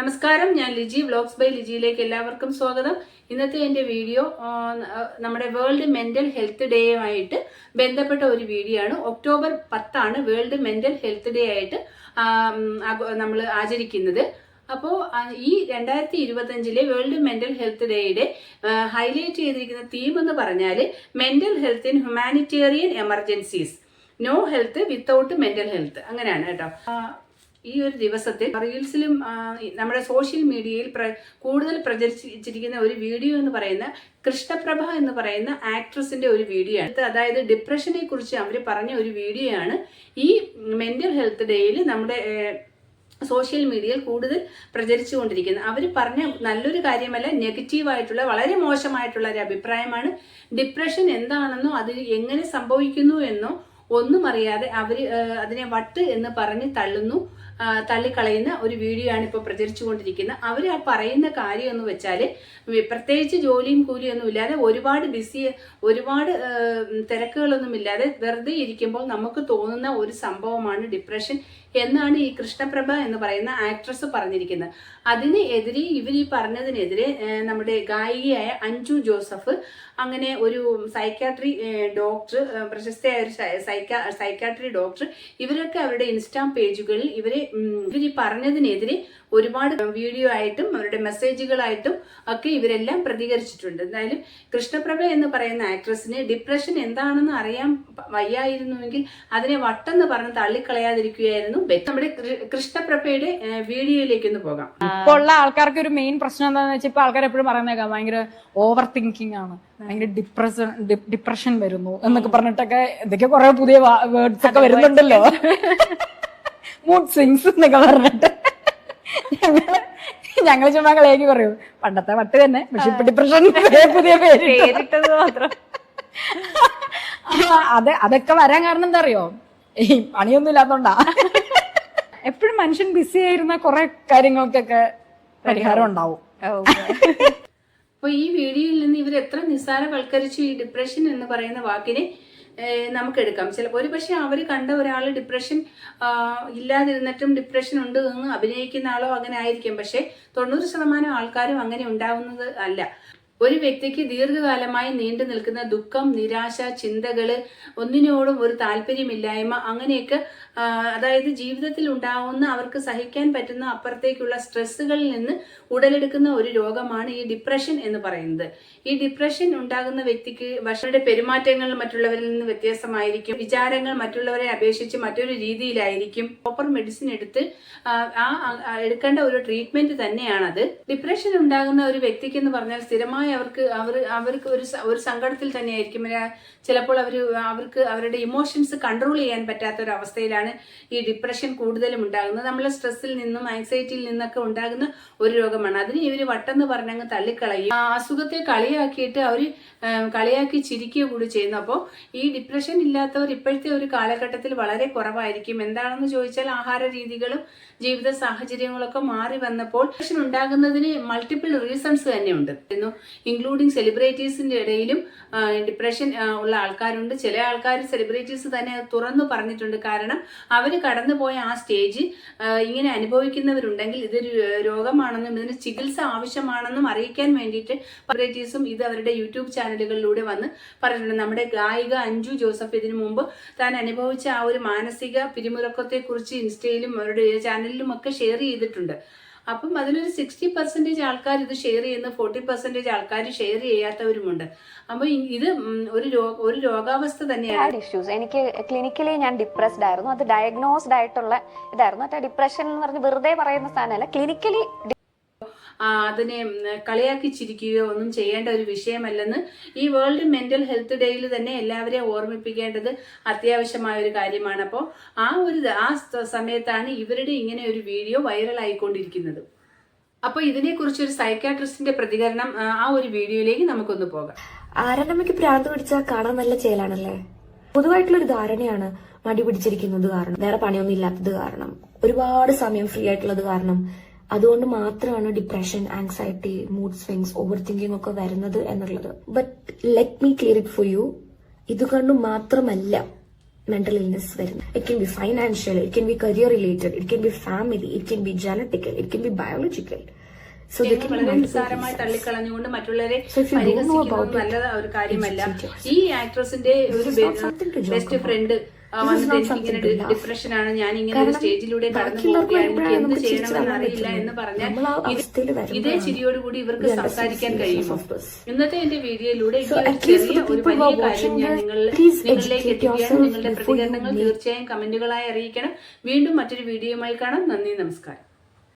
നമസ്കാരം ഞാൻ Liji vlogs by ലിജിയിലേക്ക് എല്ലാവർക്കും സ്വാഗതം. ഇന്നത്തെ എന്റെ വീഡിയോ നമ്മുടെ വേൾഡ് മെന്റൽ ഹെൽത്ത് ഡേയുമായിട്ട് ബന്ധപ്പെട്ട ഒരു വീഡിയോ ആണ്. ഒക്ടോബർ പത്താണ് വേൾഡ് മെന്റൽ ഹെൽത്ത് ഡേ ആയിട്ട് നമ്മൾ ആചരിക്കുന്നത്. അപ്പോൾ ഈ രണ്ടായിരത്തി ഇരുപത്തഞ്ചിലെ വേൾഡ് മെന്റൽ ഹെൽത്ത് ഡേയുടെ ഹൈലൈറ്റ് ചെയ്തിരിക്കുന്ന തീം എന്ന് പറഞ്ഞാൽ mental health in humanitarian emergencies. No health without mental health. അങ്ങനെയാണ് കേട്ടോ. ഈ ഒരു ദിവസത്തിൽ റീൽസിലും നമ്മുടെ സോഷ്യൽ മീഡിയയിൽ കൂടുതൽ പ്രചരിച്ചിരിക്കുന്ന ഒരു വീഡിയോ എന്ന് പറയുന്ന കൃഷ്ണപ്രഭ എന്ന് പറയുന്ന ആക്ട്രസിന്റെ ഒരു വീഡിയോ ആണ്. അതായത് ഡിപ്രഷനെ കുറിച്ച് അവർ പറഞ്ഞ ഒരു വീഡിയോ ആണ്. ഈ മെന്റൽ ഹെൽത്ത് ഡേയിൽ നമ്മുടെ സോഷ്യൽ മീഡിയയിൽ കൂടുതൽ പ്രചരിച്ചുകൊണ്ടിരിക്കുന്നത്. അവർ പറഞ്ഞ നല്ലൊരു കാര്യമല്ല നെഗറ്റീവായിട്ടുള്ള വളരെ മോശമായിട്ടുള്ള ഒരു അഭിപ്രായമാണ്. ഡിപ്രഷൻ എന്താണെന്നോ അത് എങ്ങനെ സംഭവിക്കുന്നു എന്നോ ഒന്നും അറിയാതെ അവർ അതിനെ വട്ട് എന്ന് പറഞ്ഞ് തള്ളുന്നു. തള്ളിക്കളയുന്ന ഒരു വീഡിയോ ആണ് ഇപ്പോൾ പ്രചരിച്ചുകൊണ്ടിരിക്കുന്നത്. അവർ പറയുന്ന കാര്യം എന്ന് വെച്ചാൽ പ്രത്യേകിച്ച് ജോലിയും കൂലിയും ഒന്നും ഇല്ലാതെ ഒരുപാട് ബിസി ഒരുപാട് തിരക്കുകളൊന്നും ഇല്ലാതെ വെറുതെ ഇരിക്കുമ്പോൾ നമുക്ക് തോന്നുന്ന ഒരു സംഭവമാണ് ഡിപ്രഷൻ എന്നാണ് ഈ കൃഷ്ണപ്രഭ എന്ന് പറയുന്ന ആക്ട്രസ് പറഞ്ഞിരിക്കുന്നത്. അതിന് എതിരെ ഇവർ ഈ പറഞ്ഞതിനെതിരെ നമ്മുടെ ഗായികയായ അഞ്ജു ജോസഫ് അങ്ങനെ ഒരു സൈക്കാട്രി ഡോക്ടർ പ്രശസ്തയായ ഒരു സൈക്കാ സൈക്കാട്രി ഡോക്ടർ ഇവരൊക്കെ അവരുടെ ഇൻസ്റ്റാ പേജുകളിൽ ഇവരെ ഇവർ ഈ പറഞ്ഞതിനെതിരെ ഒരുപാട് വീഡിയോ ആയിട്ടും അവരുടെ മെസ്സേജുകളായിട്ടും ഒക്കെ ഇവരെല്ലാം പ്രതികരിച്ചിട്ടുണ്ട്. എന്തായാലും കൃഷ്ണപ്രഭ എന്ന് പറയുന്ന ആക്ട്രസിന് ഡിപ്രഷൻ എന്താണെന്ന് അറിയാൻ വയ്യായിരുന്നുവെങ്കിൽ അതിനെ വട്ടെന്ന് പറഞ്ഞ് തള്ളിക്കളയാതിരിക്കുകയായിരുന്നു. നമ്മുടെ കൃഷ്ണപ്രഭയുടെ വീഡിയോയിലേക്ക് ഒന്ന് പോകാം. ഇപ്പൊ ഉള്ള ആൾക്കാർക്ക് ഒരു മെയിൻ പ്രശ്നം എന്താണെന്ന് വെച്ചാൽ ഇപ്പൊ ആൾക്കാർ എപ്പോഴും പറയുന്നേക്കാം ഭയങ്കര ഓവർ തിങ്കിങ് ആണ്. ഭയങ്കര ഡിപ്രഷൻ ഡിപ്രഷൻ വരുന്നു എന്നൊക്കെ പറഞ്ഞിട്ടൊക്കെ ഇതൊക്കെ കുറെ പുതിയ വേർഡ്സ് ഒക്കെ വരുന്നുണ്ടല്ലോ. മൂഡ് സ്വിങ്സ് എന്നൊക്കെ പറഞ്ഞിട്ട്. ഞങ്ങൾ ഞങ്ങൾ ചുമ്മാ കളിയാക്കി പറയൂ പണ്ടത്തെ വട്ട് തന്നെ. പക്ഷെ ഇപ്പൊ ഡിപ്രഷൻ പുതിയ പേര് പേരിട്ടത് മാത്രം. അതെ അതൊക്കെ വരാൻ കാരണം എന്താ അറിയോ? ഈ പണിയൊന്നും ഇല്ലാത്തോണ്ടാ. എപ്പോഴും മനുഷ്യൻ ബിസി ആയിരുന്ന കുറെ കാര്യങ്ങൾക്കൊക്കെ പരിഹാരം ഉണ്ടാവും. അപ്പൊ ഈ വീഡിയോയിൽ നിന്ന് ഇവർ എത്ര നിസ്സാരവൽക്കരിച്ചു ഈ ഡിപ്രഷൻ എന്ന് പറയുന്ന വാക്കിനെ നമുക്ക് എടുക്കാം ചിലപ്പോൾ ഒരു പക്ഷേ അവർ കണ്ട ഒരാൾ ഡിപ്രഷൻ ഇല്ലാതിരുന്നിട്ടും ഡിപ്രഷൻ ഉണ്ട് എന്ന് അഭിനയിക്കുന്ന ആളോ അങ്ങനെ ആയിരിക്കും. പക്ഷേ തൊണ്ണൂറ് ശതമാനം ആൾക്കാരും അങ്ങനെ ഉണ്ടാവുന്നത് അല്ല. ഒരു വ്യക്തിക്ക് ദീർഘകാലമായി നീണ്ടു നിൽക്കുന്ന ദുഃഖം നിരാശ ചിന്തകൾ ഒന്നിനോടും ഒരു താല്പര്യമില്ലായ്മ അങ്ങനെയൊക്കെ അതായത് ജീവിതത്തിൽ ഉണ്ടാവുന്ന അവർക്ക് സഹിക്കാൻ പറ്റുന്ന അപ്പുറത്തേക്കുള്ള സ്ട്രെസ്സുകളിൽ നിന്ന് ഉടലെടുക്കുന്ന ഒരു രോഗമാണ് ഈ ഡിപ്രഷൻ എന്ന് പറയുന്നത്. ഈ ഡിപ്രഷൻ ഉണ്ടാകുന്ന വ്യക്തിക്ക് ഭക്ഷണയുടെ പെരുമാറ്റങ്ങൾ മറ്റുള്ളവരിൽ നിന്ന് വ്യത്യസ്തമായിരിക്കും. വിചാരങ്ങൾ മറ്റുള്ളവരെ അപേക്ഷിച്ച് മറ്റൊരു രീതിയിലായിരിക്കും. പ്രോപ്പർ മെഡിസിൻ എടുത്ത് ആ, എടുക്കേണ്ട ഒരു ട്രീറ്റ്മെന്റ് തന്നെയാണത്. ഡിപ്രഷൻ ഉണ്ടാകുന്ന ഒരു വ്യക്തിക്ക് എന്ന് പറഞ്ഞാൽ സ്ഥിരമായി അവർക്ക് അവർ അവർക്ക് ഒരു ഒരു സങ്കടത്തിൽ തന്നെയായിരിക്കും. ചിലപ്പോൾ അവർ അവർക്ക് അവരുടെ ഇമോഷൻസ് കൺട്രോൾ ചെയ്യാൻ പറ്റാത്ത ഒരു അവസ്ഥയിലാണ് ഈ ഡിപ്രഷൻ കൂടുതലും ഉണ്ടാകുന്നത്. നമ്മളെ സ്ട്രെസ്സിൽ നിന്നും ആൻസൈറ്റിയിൽ നിന്നൊക്കെ ഉണ്ടാകുന്ന ഒരു രോഗമാണ്. അതിന് ഇവർ വട്ടെന്ന് പറഞ്ഞങ്ങ് തള്ളിക്കളയും. ആ അസുഖത്തെ കളിയാക്കിയിട്ട് അവർ കളിയാക്കി ചിരിക്കുക കൂടി ചെയ്യുന്നു. അപ്പോൾ ഈ ഡിപ്രഷൻ ഇല്ലാത്തവർ ഇപ്പോഴത്തെ ഒരു കാലഘട്ടത്തിൽ വളരെ കുറവായിരിക്കും. എന്താണെന്ന് ചോദിച്ചാൽ ആഹാര രീതികളും ജീവിത സാഹചര്യങ്ങളൊക്കെ മാറി വന്നപ്പോൾ ഡിപ്രഷൻ ഉണ്ടാകുന്നതിന് മൾട്ടിപ്പിൾ റീസൺസ് തന്നെയുണ്ട്. ഇൻക്ലൂഡിങ് സെലിബ്രിറ്റീസിന്റെ ഇടയിലും ഡിപ്രഷൻ ഉള്ള ആൾക്കാരുണ്ട്. ചില ആൾക്കാർ സെലിബ്രിറ്റീസ് തന്നെ തുറന്നു പറഞ്ഞിട്ടുണ്ട്. കാരണം അവർ കടന്നുപോയ ആ സ്റ്റേജ് ഇങ്ങനെ അനുഭവിക്കുന്നവരുണ്ടെങ്കിൽ ഇതൊരു രോഗമാണെന്നും ഇതിന് ചികിത്സ ആവശ്യമാണെന്നും അറിയിക്കാൻ വേണ്ടിയിട്ട് സെലിബ്രിറ്റീസും ഇത് അവരുടെ യൂട്യൂബ് ചാനലുകളിലൂടെ വന്ന് പറഞ്ഞിട്ടുണ്ട്. നമ്മുടെ ഗായിക അഞ്ജു ജോസഫ് ഇതിനു മുമ്പ് താൻ അനുഭവിച്ച ആ ഒരു മാനസിക പിരിമുറക്കത്തെക്കുറിച്ച് ഇൻസ്റ്റയിലും അവരുടെ ചാനലിലും ഒക്കെ ഷെയർ ചെയ്തിട്ടുണ്ട്. അപ്പം അതിലൊരു സിക്സ്റ്റി പെർസെന്റേജ് ആൾക്കാർ ഇത് ഷെയർ ചെയ്യുന്ന ഫോർട്ടി പെർസെന്റേജ് ആൾക്കാർ ഷെയർ ചെയ്യാത്തവരുമുണ്ട്. അപ്പോൾ ഇത് ഒരു ഒരു രോഗാവസ്ഥ തന്നെയാണ്. ഇഷ്യൂസ് എനിക്ക് ക്ലിനിക്കലി ഞാൻ ഡിപ്രസ്ഡ് ആയിരുന്നു. അത് ഡയഗ്നോസ്ഡ് ആയിട്ടുള്ള ഇതായിരുന്നു. അത് ഡിപ്രഷൻ എന്ന് പറഞ്ഞ് വെറുതെ പറയുന്ന സാധനമല്ല. ക്ലിനിക്കലി അതിനെ കളിയാക്കി ചിരിക്കുകയോ ഒന്നും ചെയ്യേണ്ട ഒരു വിഷയമല്ലെന്ന് ഈ വേൾഡ് മെന്റൽ ഹെൽത്ത് ഡേയിൽ തന്നെ എല്ലാവരെയും ഓർമ്മിപ്പിക്കേണ്ടത് അത്യാവശ്യമായ ഒരു കാര്യമാണ്. അപ്പോൾ ആ ഒരു ആ സമയത്താണ് ഇവരുടെ ഇങ്ങനെ ഒരു വീഡിയോ വൈറൽ ആയിക്കൊണ്ടിരിക്കുന്നത് അപ്പോൾ ഇതിനെക്കുറിച്ച് ഒരു സൈക്കാട്രിസ്റ്റിന്റെ പ്രതികരണം ആ, ആ ഒരു വീഡിയോയിലേക്ക് നമുക്കൊന്ന് പോകാം. ആരണമ്മയ്ക്ക് പ്രാന്ത് പിടിച്ചാൽ കാണാൻ നല്ല ചേലാണല്ലേ? പൊതുവായിട്ടുള്ളൊരു ധാരണയാണ് മടി പിടിച്ചിരിക്കുന്നത് കാരണം. വേറെ പണിയൊന്നും ഇല്ലാത്തത് കാരണം. ഒരുപാട് സമയം ഫ്രീ ആയിട്ടുള്ളത് കാരണം അതുകൊണ്ട് മാത്രമാണ് depression anxiety mood swings over thinking ഒക്കെ വരുന്നത് എന്നുള്ളത്. But let me clear it for you ഇത് ഇതുകൊണ്ട് മാത്രമല്ല മെന്റൽ ഇൽനെസ് വരുന്നത്. It can be financial it can be career related it can be family it can be genetical it can be biological വളരെ നിസ്സാരമായി തള്ളിക്കളഞ്ഞുകൊണ്ട് മറ്റുള്ളവരെ പരിഹസിക്കുന്നത് നല്ല ഒരു കാര്യമല്ല. ഈ ആക്ട്രസിന്റെ ഒരു ബെസ്റ്റ് ഫ്രണ്ട് ഇങ്ങനെ ആണ് ഞാൻ ഇങ്ങനെ ഒരു സ്റ്റേജിലൂടെ കടന്നു പോകുകയാണ് പോവുകയാണ്. എനിക്ക് എന്ത് ചെയ്യണമെന്ന് അറിയില്ല എന്ന് പറഞ്ഞാൽ ഇത് ചിരിയോടുകൂടി ഇവർക്ക് സംസാരിക്കാൻ കഴിയുമോ? ഇന്നത്തെ എന്റെ വീഡിയോയിലൂടെ ഒരു ചെറിയ ഒരു വലിയ കാര്യം ഞാൻ നിങ്ങൾ നിങ്ങളിലേക്ക് എത്തിക്കുകയാണ്. നിങ്ങളുടെ പ്രതികരണങ്ങൾ തീർച്ചയായും കമന്റുകളായി അറിയിക്കണം. വീണ്ടും മറ്റൊരു വീഡിയോയുമായി കാണാം. നന്ദി നമസ്കാരം.